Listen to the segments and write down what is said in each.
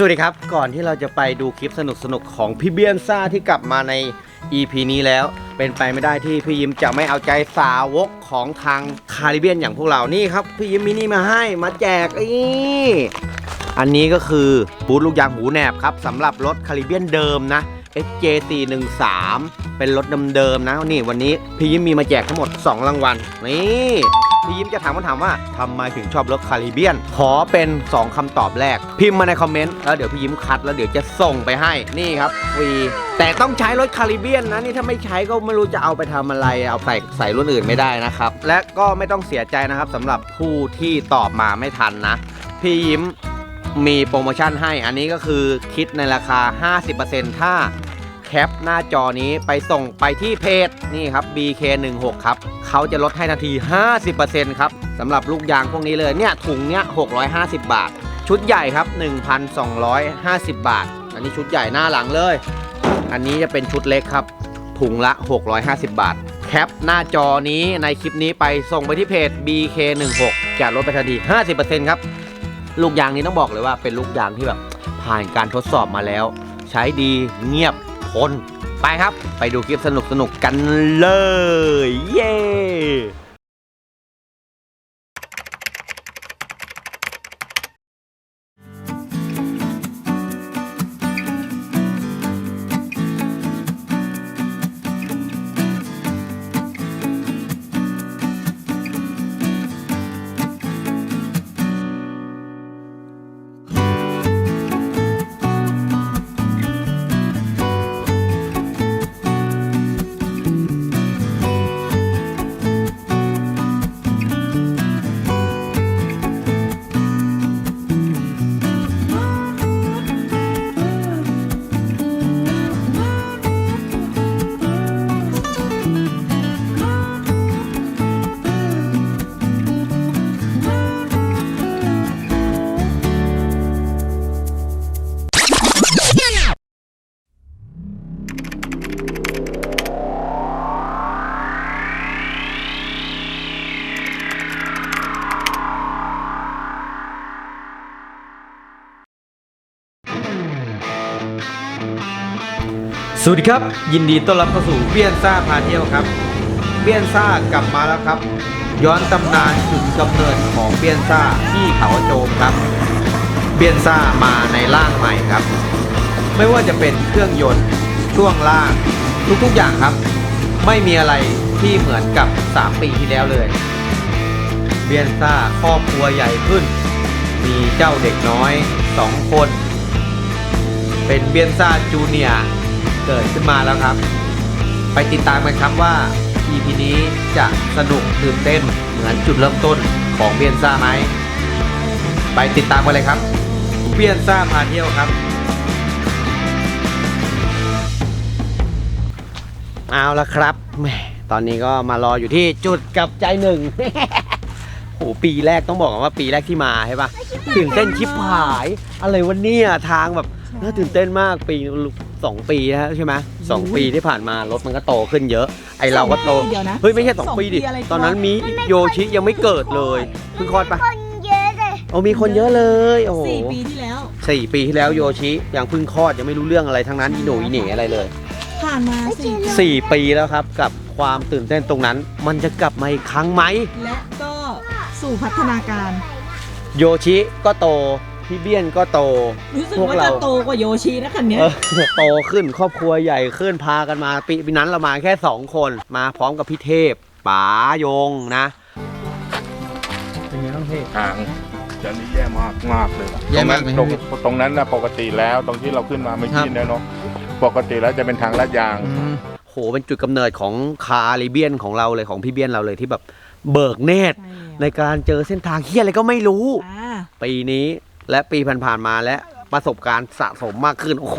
สวัสดีครับ ก่อนที่เราจะไปดูคลิปสนุกๆของพี่เบียนซ่าที่กลับมาใน EP นี้แล้ว เป็นไปไม่ได้ที่พี่ยิ้มจะไม่เอาใจสาวกของทางคาริเบียนอย่างพวกเรานี่ครับ พี่ยิ้มมินี่มาให้มาแจกนี่อันนี้ก็คือบูทลูกยางหูแหนบครับสำหรับรถคาริเบียนเดิมนะ SJ413 เป็นรถเดิมๆนะนี่วันนี้พี่ยิ้มมีมาแจกทั้งหมด 2 รางวัลนี่พี่ยิ้มจะถามคำถามว่าทำไมถึงชอบรถคาริเบียน ขอเป็น 2คำตอบแรก พิมพ์มาในคอมเมนต์แล้วเดี๋ยวพี่ยิ้มคัดแล้วเดี๋ยวจะส่งไปให้นี่ครับฟรีแต่ต้องใช้รถคาริเบียนนะนี่ถ้าไม่ใช้ก็ไม่รู้จะเอาไปทำอะไร เอาใส่ใส่รุ่นอื่นไม่ได้นะครับ และก็ไม่ต้องเสียใจนะครับสำหรับผู้ที่ตอบมาไม่ทันนะ พี่ยิ้มมีโปรโมชั่นให้อันนี้ก็คือคิดในราคา 50%ถ้า แคปหน้าจอนี้ไปส่งไปที่เพจนี่ครับ BK16 ครับเขาจะลดให้ทันที 50%ครับสำหรับลูกยางพวกนี้เลยเนี่ยถุงเนี้ย650 บาท ชุดใหญ่ครับ 1,250 บาท อันนี้ชุดใหญ่หน้าหลังเลย อันนี้จะเป็นชุดเล็กครับ ถุงละ 650 บาท แคปหน้าจอนี้ในคลิปนี้ไปส่งไปที่เพจ BK16 จะลดไปทันที 50%ครับลูกยางนี้ต้องบอกเลยว่าเป็นลูกยางที่แบบผ่านการทดสอบมาแล้ว ใช้ดีเงียบ คนไปครับ ไปดูคลิปสนุกสนุกๆกันเลย เย้ วัสดีครับ ยินดีต้อนรับเข้าสู่เบียนซ่าพาเที่ยวครับ เบียนซ่ากลับมาแล้วครับ ย้อนตำนานจุดกำเนิดของเบียนซ่าที่เขาโจมครับ เบียนซ่ามาในร่างใหม่ครับ ไม่ว่าจะเป็นเครื่องยนต์ช่วงล่างทุกๆอย่างครับ ไม่มีอะไรที่เหมือนกับ 3 ปีที่แล้วเลย เบียนซ่าครอบครัวใหญ่ขึ้น มีเจ้าเด็กน้อย 2 คน เป็นเบียนซ่าจูเนียร์ เกิดขึ้นมาแล้วครับ ไปติดตามกันครับว่า EP นี้จะสนุกตื่นเต้นเหมือนจุดเริ่มต้นของเบียนซ่าไหมไปติดตามกันเลยครับเบียนซ่าพาเที่ยวครับเอาละครับแหมตอนนี้ก็มารออยู่ที่จุดกับใจหนึ่ง โหปีแรกต้องบอกก่อนว่าปีแรกที่มาใช่ปะตื่นเต้นชิบหาย อะไรวันนี้ทางแบบน่าตื่นเต้นมากปี สองปีแล้วใช่ไหมสองปีที่ผ่านมารถมันก็โตขึ้นเยอะ ไอเราก็โตสองปีเดี๋ยวนะเฮ้ยไม่ใช่สองสองปีดิปีอะไร ตอนนั้นมีโยชิยังไม่เกิดเลยเพิ่งคลอดปะคนเยอะเลยโอ้มีคนเยอะเลย โอ้โหสี่ปีที่แล้ว สี่ปีที่แล้วโยชิยังเพิ่งคลอดยังไม่รู้เรื่องอะไรทั้งนั้นอีหนูอีเหน่อะไรเลย ผ่านมาสี่ปีสี่ปีแล้วครับกับความตื่นเต้นตรงนั้น มันจะกลับมาอีกครั้งไหมและก็สู่พัฒนาการ โยชิก็โต พี่เบี้ยนก็โตรู้สึกพวกว่าเราจะโตกว่าโยชินะคันเนี้ยเออโตขึ้นครอบครัวใหญ่ขึ้นพากันมาปีปีนั้นเรามาแค่2คนมาพร้อมกับพี่เทพป๋ายงนะเป็นไงบ้างพี่ทางจะนี่แย่มากมากเลยแย่มากตรงไหมนั้นตรงตรงนั้นนะปกติแล้วตรงที่เราขึ้นมาไม่ครับ กินแล้วเนาะปกติแล้วจะเป็นทางลาดยาง โหเป็นจุดกำเนิดของคาริเบียนของเราเลยของพี่เบี้ยนเราเลยที่แบบเบิกเนตรในการเจอเส้นทางเฮียอะไรก็ไม่รู้ อ่าปีนี้ และปีผ่านๆมาและประสบการณ์สะสมมากขึ้น โอ้โห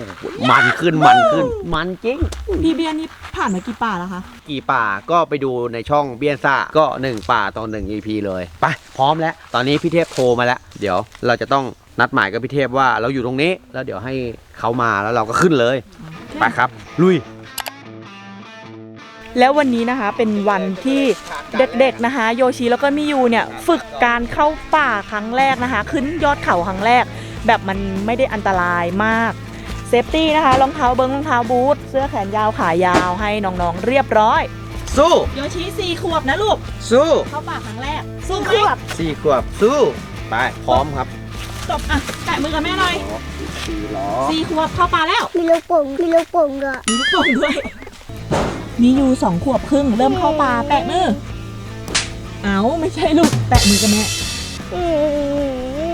มันขึ้นมันขึ้น มันจริง พี่เบียร์นี่ผ่านมากี่ป่าแล้วคะ กี่ป่าก็ไปดูในช่องเบียนซ่าก็ 1 ป่าต่อ1 EP เลยไปพร้อมแล้ว ตอนนี้พี่เทพโทรมาแล้ว เดี๋ยวเราจะต้องนัดหมายกับพี่เทพว่าเราอยู่ตรงนี้ แล้วเดี๋ยวให้เขามาแล้วเราก็ขึ้นเลย ไปครับ ลุย แล้ววันนี้นะคะเป็นวันที่เด็กๆนะคะ โยชิแล้วก็มิยูเนี่ยฝึกการเข้าป่าครั้งแรกนะคะ ขึ้นยอดเขาครั้งแรก แบบมันไม่ได้อันตรายมากเซฟตี้นะคะรองเท้าเบิ้งรองเท้าบูทเสื้อแขนยาวขายาวให้น้องๆเรียบร้อย สู้โยชิสี่ขวบนะลูก สู้เข้าป่าครั้งแรกสู้ไหมสี่ขวบสู้ ไป พร้อมครับตบอะแตะมือกับแม่หน่อยสี่ล้อสี่ขวบเข้าป่าแล้ว มีลูกโป่งมีลูกโป่งด้วยมีลูกโป่งด้วย นี่ยูสองขวบครึ่งเริ่มเข้าป่าแปะมือ เอาไม่ใช่ลูก แปะมือกับแม่อื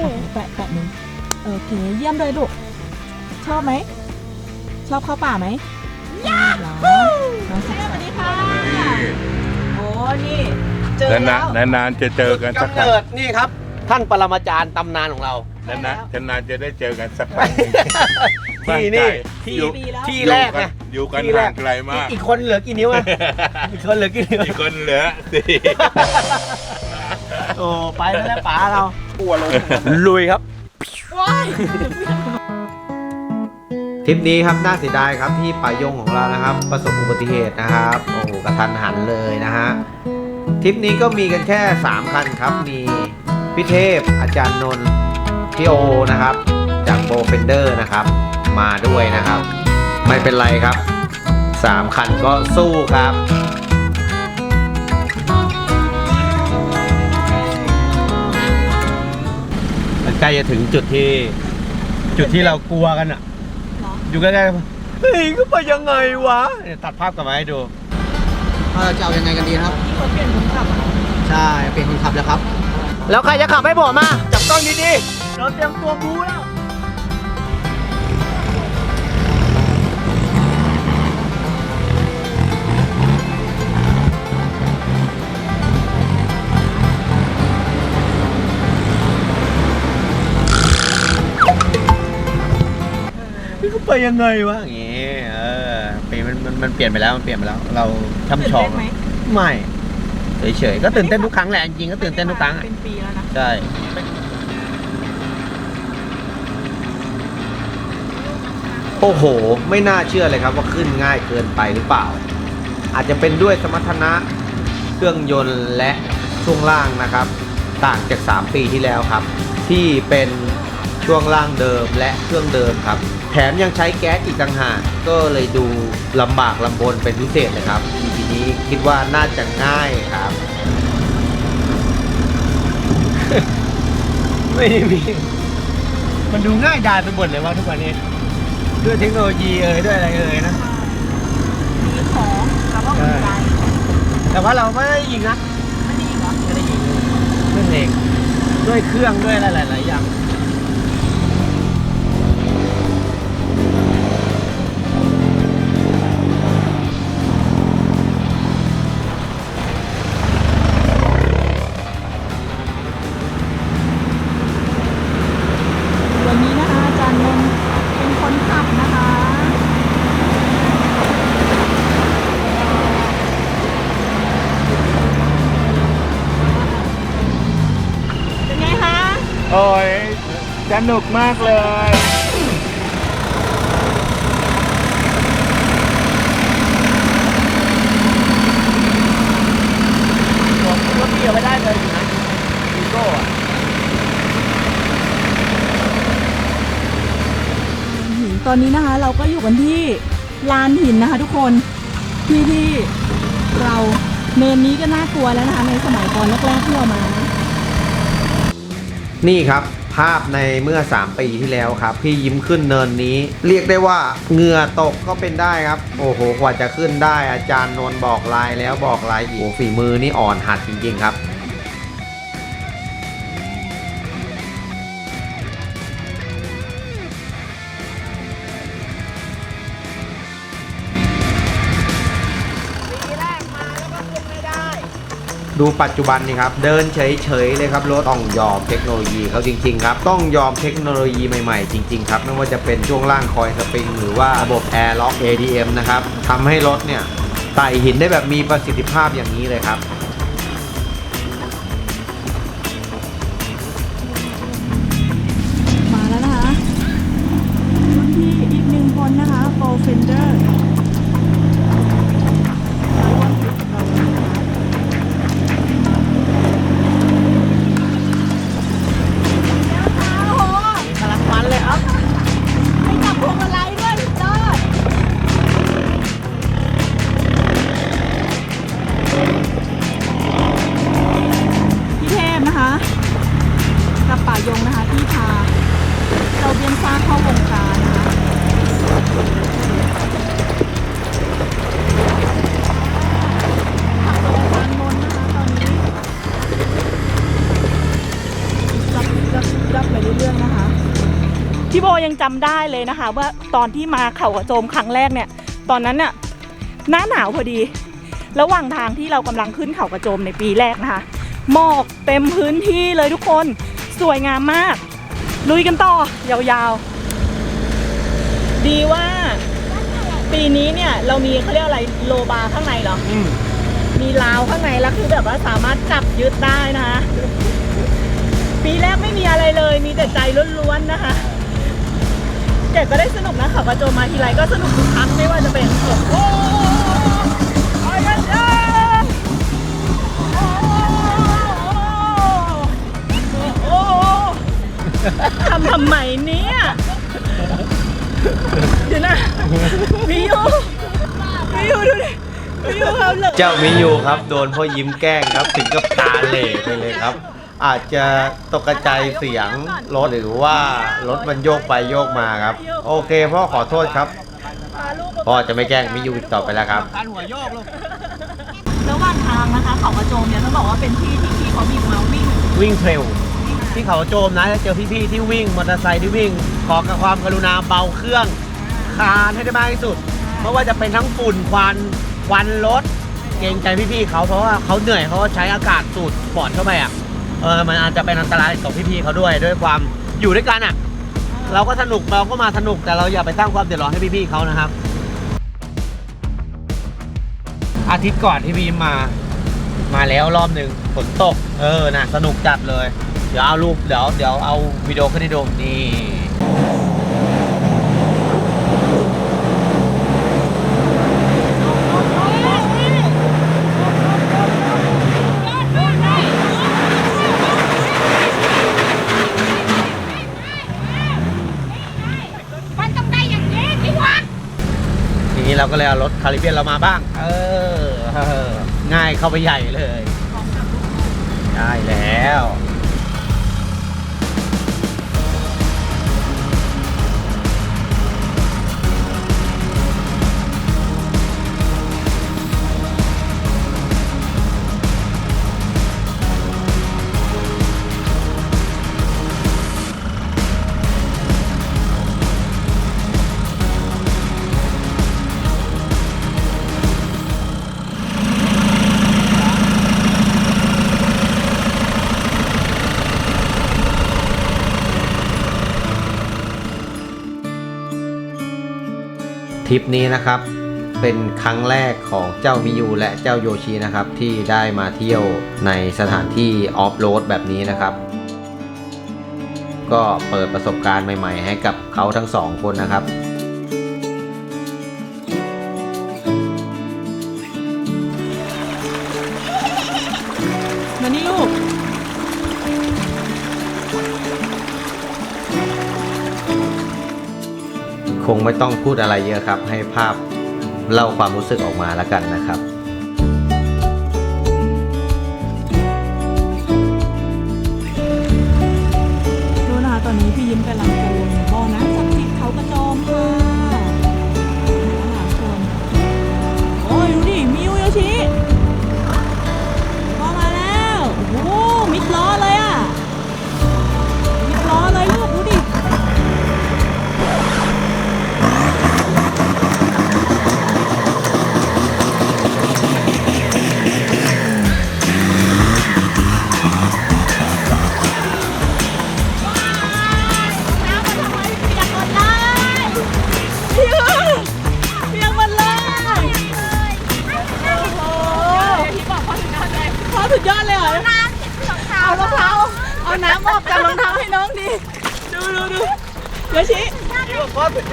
มแปะแปะมือโอเค เยี่ยมเลยลูก ชอบไหม ชอบเข้าป่าไหมชอบเหรอน้องสวัสดีค่ะ โอ้นี่ เจอนาแล้วนๆนานๆจะเจอกันสักกำครั้งเนิดนี่ครับ ท่านปรมาจารย์ตำนานของเรานานๆนานๆจะได้เจอกันสักครั้ง ที่นี่ ที่อยู่ที่แรกนะอยู่กันที่แรห่ากงไกลมาก อีกคนเหลือกี่นิ้วอะอีกคนเหลือกี่นิ้วอีกคนเหลือสี่โอ้ไปแล้วแหละป๋าเราปวดลงลุยครับว้ายทริปนี้ครับน่าเสียดายครับที่ป่ายงของเรานะครับ ประสบอุบัติเหตุนะครับโอ้โหกระทันหันเลยนะฮะทริปนี้ก็มีกันแค่ 3 คันครับ มีพี่เทพอาจารย์นนท์พี่โอนะครับ จากโบเฟนเดอร์นะครับ มาด้วยนะครับ ไม่เป็นไรครับ 3 คันก็สู้ครับมันใกล้จะถึงจุดที่จุดที่เรากลัวกันอะเหรออยู่ใกล้ๆเฮ้ยก็ไปยังไงวะเนี่ยตัดภาพกลับมาให้ดูเราจะเอายังไงกันดีนะครับที่เขาเปลี่ยนคนขับอะใช่เปลี่ยนคนขับแล้วครับ แล้วใครจะขับให้ผมมาจับกล้องดีๆเราเตรียมตัวบูแล้ว นี่เขาไปยังไงวะอย่างงี้เออเปลี่ยนมันมันมันเปลี่ยนไปแล้วมันเปลี่ยนไปแล้ว เราช่ำชองตื่นเต้นไหม ไม่เฉยๆก็ตื่นเต้นทุกครั้งแหละจริงๆก็ตื่นเต้นทุกครั้งอะ เป็นปีแล้วนะ ใช่โอ้โห ไม่น่าเชื่อเลยครับว่าขึ้นง่ายเกินไปหรือเปล่า อาจจะเป็นด้วยสมรรถนะเครื่องยนต์และช่วงล่างนะครับ ต่างจาก 3 ปีที่แล้วครับ ที่เป็นช่วงล่างเดิมและเครื่องเดิมครับ แถมยังใช้แก๊สอีกต่างหากก็เลยดูลำบากลำบนเป็นพิเศษเลยครับทีนี้คิดว่าน่าจะง่ายครับ ไม่มีมันดูง่ายดายไปหมดเลยว่าทุกวันนี้ ด้วยเทคโนโลยีเอ่ยด้วยอะไรเอ่ยนะ มีของแล้วก็หัวใจแต่ว่าเราไม่ได้ยิงนะ ไม่ได้ยิงเหรอไม่ได้ยิงเครื่องเองด้วยเครื่องด้วยอะไรหลายๆอย่าง สนุกมากเลยผมรถพี่เอาไปได้เลยอยู่นะวีโก้อะหินตอนนี้นะคะ เราก็อยู่กันที่ลานหินนะคะทุกคนที่ที่เราเนินนี้ก็น่ากลัวแล้วนะคะในสมัยตอนแรกๆที่เรามานะ นี่ครับ ภาพในเมื่อ 3 ปีที่แล้วครับ พี่ยิ้มขึ้นเนินนี้ เรียกได้ว่าเหงื่อตกก็เป็นได้ครับ โอ้โห กว่าจะขึ้นได้อาจารย์นนท์บอกลายแล้วบอกลายอีกโอ้ฝีมือนี่อ่อนหัดจริงๆครับ ดูปัจจุบันนี่ครับ เดินเฉยๆเลยครับรถต้องยอมเทคโนโลยีเขาจริงๆครับต้องยอมเทคโนโลยีใหม่ๆ จริงๆครับไม่ว่าจะเป็นช่วงล่างคอยสปริง หรือว่าระบบแอร์ล็อก ADM นะครับทำให้รถเนี่ยไต่หินได้แบบมีประสิทธิภาพอย่างนี้เลยครับ ยังจำได้เลยนะคะ ว่าตอนที่มาเขากระโจมครั้งแรกเนี่ย ตอนนั้นเนี่ยหน้าหนาวพอดี ระหว่างทางที่เรากำลังขึ้นเขากระโจมในปีแรกนะคะหมอกเต็มพื้นที่เลยทุกคนสวยงามมาก ลุยกันต่อยาวๆ ดีว่า ปีนี้เนี่ยเรามีเขาเรียกอะไรโลบาร์ข้างในเหรออมีราวข้างในแล้วคือแบบว่าสามารถจับยึดได้นะคะปีแรกไม่มีอะไรเลย มีแต่ใจล้วนๆนะคะ แต่ก็ได้สนุกนะเขากระโจมาทีไรก็สนุกทุกครั้งไม่ว่าจะเป็นโอ้โหไปกันเถอะโอ้โหทำทำไมเนี่ยเดี๋ยวนะมิวมิวดูดิมิวครับเหลือเจ้ามิยูครับ โดนพ่อยิ้มแกล้งครับ ถึงกับตาเหล่ไปเลยครับ อาจจะตกกระจายเสียงรถหรือว่ารถมันโยกไปโยกมาครับ โอเคพ่อขอโทษครับพาลูกพ่อจะไม่แกล้งมิยูอีกต่อไปแล้วครับการหัวโยกลูกระหว่างทางนะคะเขากระโจมเนี่ยต้องบอกว่าเป็นที่ที่พี่เขามีมาวิ่งวิ่งเทรลที่เขาโจมนะจะเจอพี่ๆที่วิ่งมอเตอร์ไซค์ที่วิ่ง ขอกับความกรุณาเบาเครื่องคานให้ได้มากที่สุดเพราะว่าจะเป็นทั้งฝุ่นควันควันรถเกรงใจพี่ๆเขาเพราะว่าเขาเหนื่อยเขาก็ใช้อากาศสูดปอดเข้าไปอะ เออมันอาจจะเป็นอันตรายกับพี่ๆเขาด้วยด้วยความอยู่ด้วยกันอะ เราก็สนุกเราก็มาสนุกแต่เราอย่าไปสร้างความเดือดร้อนให้พี่ๆเขานะครับ อาทิตย์ก่อนที่พี่มา มาแล้วรอบหนึ่งฝนตก เออนะสนุกจัดเลย เดี๋ยวเอารูปเดี๋ยวเดี๋ยวเอาวิดีโอขึ้นให้ดูนี่ต้องได้อย่างนี้ดิวะ ทีนี้ เราก็เลยเอารถคาริเบียนเรามาบ้าง เออเออง่ายเข้าไปใหญ่เลย ได้แล้ว ทริปนี้นะครับเป็นครั้งแรกของเจ้ามิยูและเจ้าโยชินะครับที่ได้มาเที่ยวในสถานที่ออฟโรดแบบนี้นะครับ ก็เปิดประสบการณ์ใหม่ ๆ ให้กับเขาทั้งสองคนนะครับ คงไม่ต้องพูดอะไรเยอะครับ ให้ภาพเล่าความรู้สึกออกมาแล้วกันนะครับ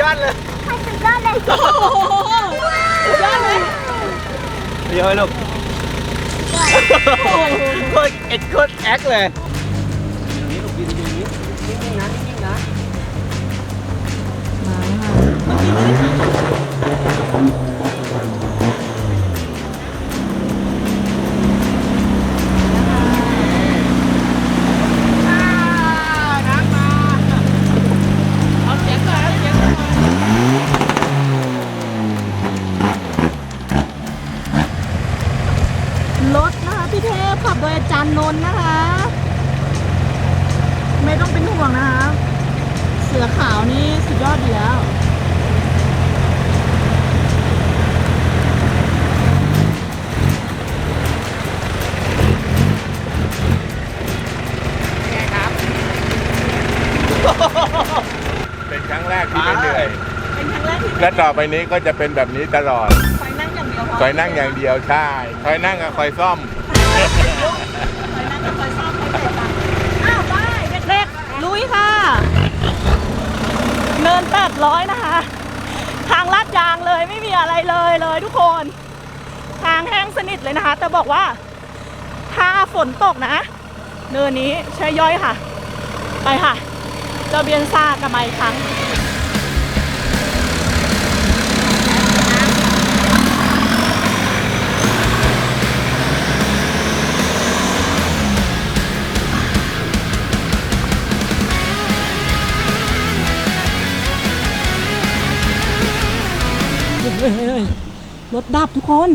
ยอดเลยสุดยอดเลยโอ้โหสุดยอดเลยเดี๋ยวให้ลูกโอ้โหโคตรเอ็ดโคตรแอคเลยมาค่ะ ต่อไปนี้ก็จะเป็นแบบนี้ตลอดคอยนั่งอย่างเดียวพอคอยนั่งอย่างเดียวใช่คอยนั่งกับคอยซ่อมคอยนั่งกับคอยซ่อมคอยเตะตังอ้าวไปเด็กๆลุยค่ะเนิน800นะคะ ทางลาดยางเลยไม่มีอะไรเลยเลยทุกคน ทางแห้งสนิทเลยนะคะ แต่บอกว่า ถ้าฝนตกนะ เนินนี้ใช่ย่อยค่ะ ไปค่ะเจ้าเบียนซ่ากลับมาอีกครั้ง รถดับทุกคน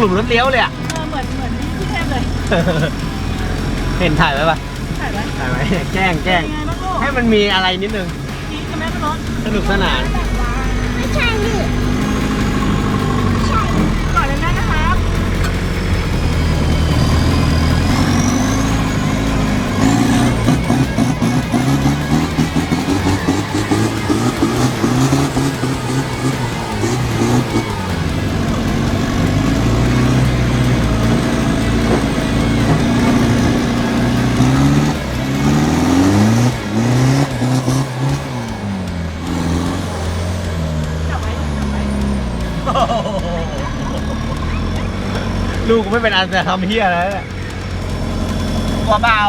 หลุมรถเลี้ยวเลยอะ เออเหมือนเหมือนที่เทพเลยเห็นถ่ายไว้ปะถ่ายไว้ถ่ายไว้แกล้งแกล้งเป็นไงบ้างลูกให้มันมีอะไรนิดนึงดีใช่ไหมพี่รถสนุกสนานไม่ กกูไม่เป็นอันจะทำเฮียอะไรแล้วเนี่ยกลัวเปล่า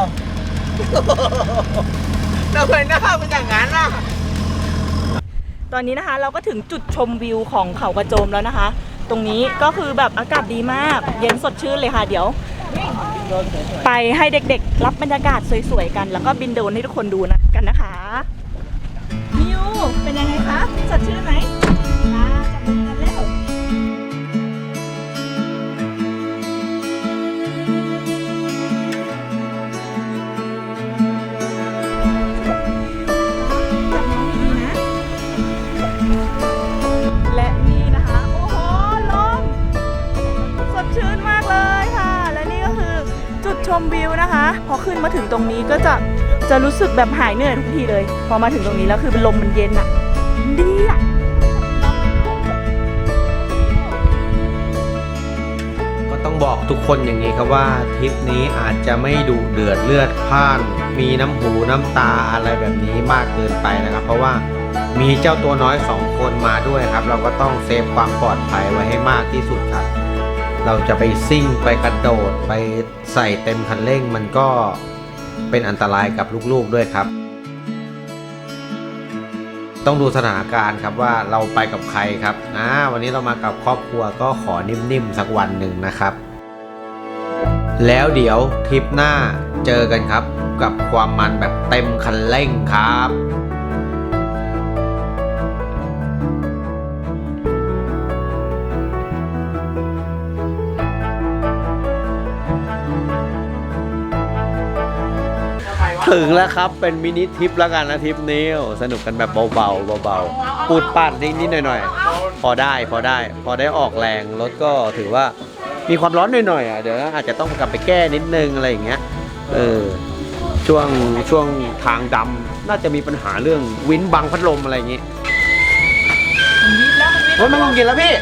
ทำไมหน้าเป็นอย่างนั้นล่ะตอนนี้นะคะเราก็ถึงจุดชมวิวของเขากระโจมแล้วนะคะ ตรงนี้ก็คือแบบอากาศดีมาก เย็นสดชื่นเลยค่ะ เดี๋ยว ไปให้เด็กๆ รับบรรยากาศสวยๆกัน แล้วก็บินโดรนให้ทุกคนดูนะกันนะคะมิวเป็นยังไงคะสดชื่นไหม พอขึ้นมาถึงตรงนี้ก็จะจะรู้สึกแบบหายเหนื่อยทุกทีเลย พอมาถึงตรงนี้แล้วคือลมมันเย็นอะดีอะก็ต้องบอกทุกคนอย่างนี้ครับว่าทริปนี้อาจจะไม่ดุเดือดเลือดพ่าน มีน้ำหูน้ำตาอะไรแบบนี้มากเกินไปนะครับ เพราะว่ามีเจ้าตัวน้อยสองคนมาด้วยครับ เราก็ต้องเซฟความปลอดภัยไว้ให้มากที่สุดครับ เราจะไปซิ่งไปกระโดดไปใส่เต็มคันเร่งมันก็เป็นอันตรายกับลูกๆด้วยครับ ต้องดูสถานการณ์ครับว่าเราไปกับใครครับอ่าวันนี้เรามากับครอบครัวก็ขอนิ่มๆสักวันหนึ่งนะครับ แล้วเดี๋ยวทริปหน้าเจอกันครับ กับความมันแบบเต็มคันเร่งครับ ถึงแล้วครับ เป็นมินิทริปแล้วกันนะทริปนี้โอ้สนุกกันแบบเบาๆเบาๆปูดปัดนิดๆหน่อยๆ พอได้พอได้ พอได้ออกแรงรถก็ถือว่ามีความร้อนหน่อยๆอะเดี๋ยวอาจจะต้องกลับไปแก้นิดนึงอะไรอย่างเงี้ยเออช่วงช่วงทางดำน่าจะมีปัญหาเรื่องวินบังพัดลมอะไรอย่างงี้มันวิทย์แล้วมันวิทย์โอ้ยมันลงกินแล้วพี่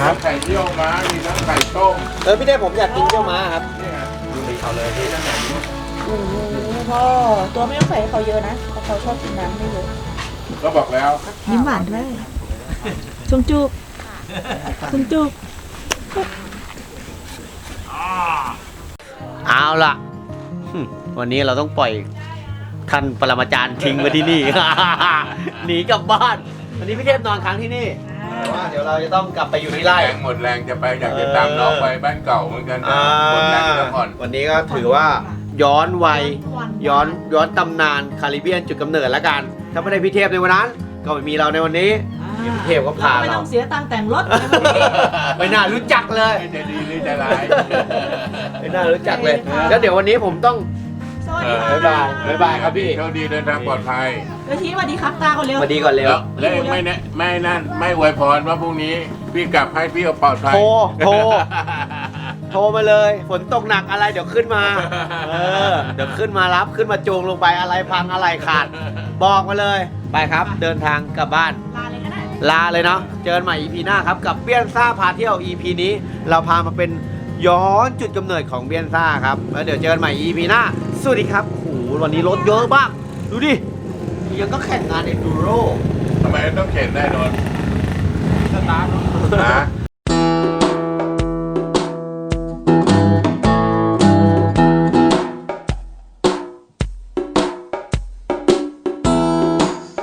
ทั้งไข่เยี่ยวม้า มีทั้งไข่ต้มเออพี่เด้ผมอยากกินเจ้าม้าครับ เนี่ยดูเอาเลยพี่ทั้งไหนโอ้โหพ่อตัวไม่ต้องใส่ให้เขาเยอะนะเพราะเขาชอบกินน้ำไม่เยอะก็บอกแล้ว ยิ้มหวานด้วยชมจูบชมจูบเอาล่ะหึวันนี้เราต้องปล่อยท่านปรมาจารย์ทิ้งไว้ที่นี่ หนีกลับบ้าน วันนี้พี่เทพนอนค้างที่นี่แต่ว่า เดี๋ยวเราจะต้องกลับไปอยู่ที่ไร่ แรงหมดแรงจะไปอยากจะตามน้องไปบ้านเก่าเหมือนกันนะอ่าหมดแรงจะผ่อนวันนี้ก็ถือว่าย้อนวัยย้อนย้อนตำนานคาริเบียนจุดกำเนิดละกัน ถ้าไม่ได้พี่เทพในวันนั้น ก็ไม่มีเราในวันนี้ พี่เทพก็พาเราไม่ต้องเสียตังค์แต่งรถในวันนี้ ไม่น่ารู้จักเลยจะดีหรือจะร้าย ไม่น่ารู้จักเลย แล้วเดี๋ยววันนี้ผมต้อง สวัสดีค่ะ บ๊ายบาย บ๊ายบายครับพี่ โชคดีเดินทางปลอดภัย เดี๋ยวชี้สวัสดีครับตาคนเร็ว มาดีก่อนเร็ว แล้วแล้วเองไม่แนะไม่นั่น ไม่อวยพรว่าพรุ่งนี้ พี่กลับให้พี่เอาปลอดภัยโทรโทร โทรมาเลย ฝนตกหนักอะไรเดี๋ยวขึ้นมา เออ เดี๋ยวขึ้นมารับขึ้นมาจูงลงไปอะไรพังอะไรขาด บอกมาเลย ไปครับ เดินทางกลับบ้าน ลาเลยก็ได้ ลาเลยเนาะ เจอกันใหม่ EP หน้าครับ กับเบียนซ่าพาเที่ยว EP นี้ เราพามาเป็นย้อนจุดกำเนิดของเบียนซ่าครับ แล้วเดี๋ยวเจอกันใหม่ EP หน้า สวัสดีครับโอ้โหวันนี้รถเยอะมาก ดูดิ ยังก็แข่งงานเอ็นดูโรทำไมต้องเข็นได้นนท์สตาร์ทนะ